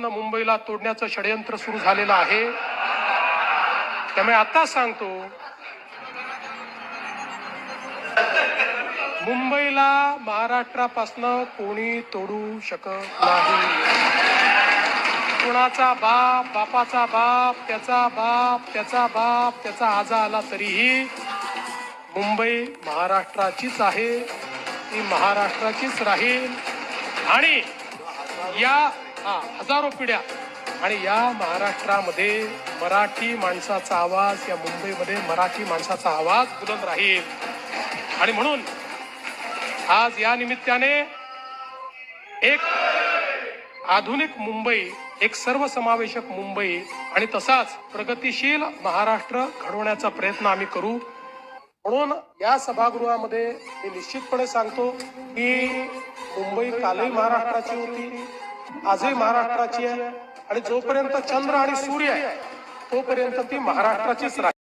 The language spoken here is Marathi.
मुंबईला तोडण्याचं षडयंत्र सुरू झालेलं आहे. त्यामुळे आता सांगतो मुंबईला महाराष्ट्रापासनं कोणी तोडू शकत नाही. कुणाचा बाप बापाचा बाप त्याचा बाप त्याचा बाप त्याचा आजा आला तरीही मुंबई महाराष्ट्राचीच आहे ती महाराष्ट्राचीच राहील. आणि या हजारो पिढ्या. आणि या महाराष्ट्रामध्ये मराठी माणसाचा आवाज या मुंबईमध्ये मराठी माणसाचा आवाज बुलंद राहील. आणि म्हणून आज या निमित्ताने एक आधुनिक मुंबई एक सर्वसमावेशक मुंबई आणि तसाच प्रगतिशील महाराष्ट्र घडवण्याचा प्रयत्न आम्ही करू. म्हणून या सभागृहामध्ये मी निश्चितपणे सांगतो की मुंबई कालही महाराष्ट्राची होती. आजही महाराष्ट्राची आहे. आणि जोपर्यंत चंद्र आणि सूर्य आहे तोपर्यंत ती महाराष्ट्राचीच राहील